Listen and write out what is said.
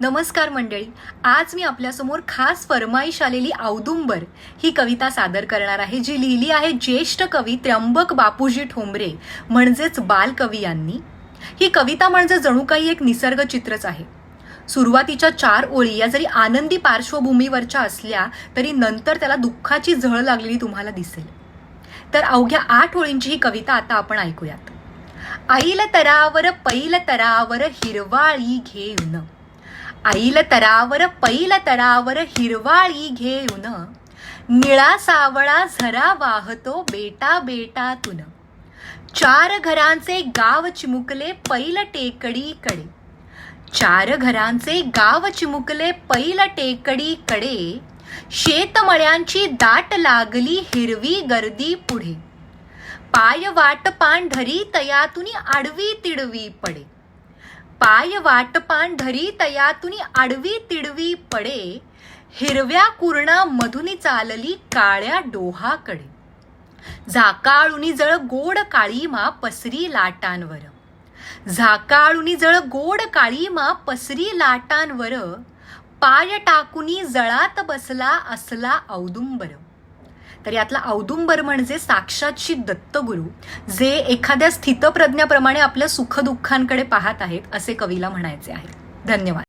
नमस्कार मंडळी. आज मी आपल्यासमोर खास फरमाईश आलेली औदुंबर ही कविता सादर करणार आहे जी लिहिली आहे ज्येष्ठ कवी त्र्यंबक बापूजी ठोंबरे म्हणजेच बालकवी यांनी. ही कविता म्हणजे जणू काही एक निसर्ग चित्रच आहे. सुरुवातीच्या चार ओळी या जरी आनंदी पार्श्वभूमीवरच्या असल्या तरी नंतर त्याला दुःखाची झळ लागलेली तुम्हाला दिसेल. तर अवघ्या आठ ओळींची ही कविता आता आपण ऐकूयात. आईल तरावर पैल तरावर हिरवाळी घेऊन आईल तरावर पैल तरावर हिरवाळी घेऊन. निळा सावळा झरा वाहतो बेटा बेटातून. चार घरांचे गाव चिमुकले पैल टेकडीकडे चार घरांचे गाव चिमुकले पैल टेकडीकडे शेतमळ्यांची दाट लागली हिरवी गर्दी पुढे. पाय वाट पांढरी तयातून आडवी तिडवी पडे. पाय वाट पांढरी तयातुनी आडवी तिडवी पडे. हिरव्या कुरणा मधुनी चालली काळ्या डोहाकडे. झाकाळुनी जळ गोड काळीमा पसरी लाटांवर. झाकाळुनी जळ गोड काळीमा पसरी लाटांवर. पाय टाकुनी जळात बसला असला औदुंबर. तर यातला औदुंबर म्हणजे साक्षात श्री दत्तगुरु जे एखाद्या स्थितप्रज्ञाप्रमाणे आपल्या सुखदुःखांकडे पाहत आहेत असे कवीला म्हणायचे आहे. धन्यवाद.